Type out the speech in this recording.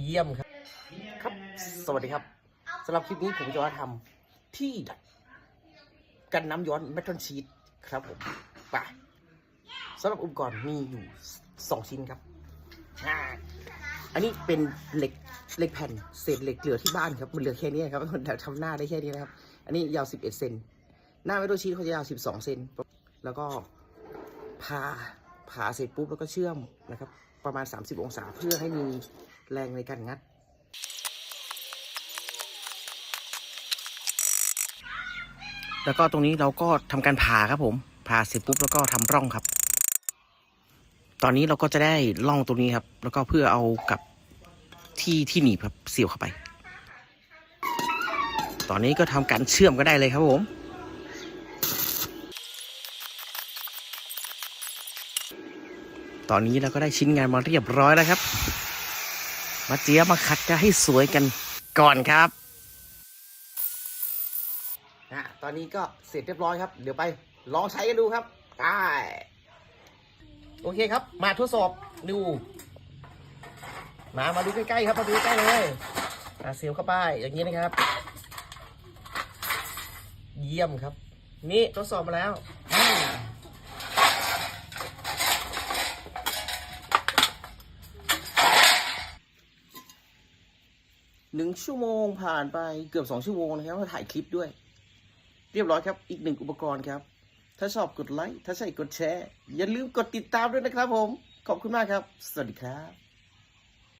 เยี่ยมครับ ครับ สวัสดีครับสำหรับคลิปนี้ผมจะมาทำที่ดัดกันน้ำย้อนเมทัลชีตครับผมไปสำหรับอุปกรณ์มีอยู่สองชิ้นครับ อันนี้เป็นเหล็กเหล็กแผ่นเศษเหล็กเหลือที่บ้านครับ มันเหลือแค่นี้ครับทำหน้าได้แค่นี้นะครับ อันนี้ยาว 11 เซน หน้าเมทัลชีตเขาจะยาว 12 เซน แล้วก็ผ่าผ่าเสร็จปุ๊บแล้วก็เชื่อมนะครับ ประมาณ 30 องศาเพื่อให้มีแรงในการงัด แล้วก็ตรงนี้เราก็ทำการผ่าครับผม ผ่าเสร็จปุ๊บแล้วก็ทำร่องครับ ตอนนี้เราก็จะได้ร่องตรงนี้ครับ แล้วก็เพื่อเอากับที่ที่หนีบครับเสียบเข้าไป ตอนนี้ก็ทำการเชื่อมก็ได้เลยครับผม ตอนนี้เราก็ได้ชิ้นงานมาเรียบร้อยแล้วครับ มาเจียมาขัดกันให้สวยกันก่อนครับอะตอนนี้ก็เสร็จเรียบร้อยครับ เดี๋ยวไปลองใช้กันดูครับได้โอเคครับ มาทดสอบดู มามาดูใกล้ๆครับมาดูใกล้เลยอะเสียบเข้าไปอย่างนี้นะครับ เยี่ยมครับ นี่ทดสอบมาแล้ว หนึ่งชั่วโมงผ่านไปเกือบสองชั่วโมงนะครับมาถ่ายคลิปด้วย เรียบร้อยครับ อีกหนึ่งอุปกรณ์ครับ ถ้าชอบกดไลค์ ถ้าใช่กดแชร์ อย่าลืมกดติดตามด้วยนะครับผม ขอบคุณมากครับ สวัสดีครับ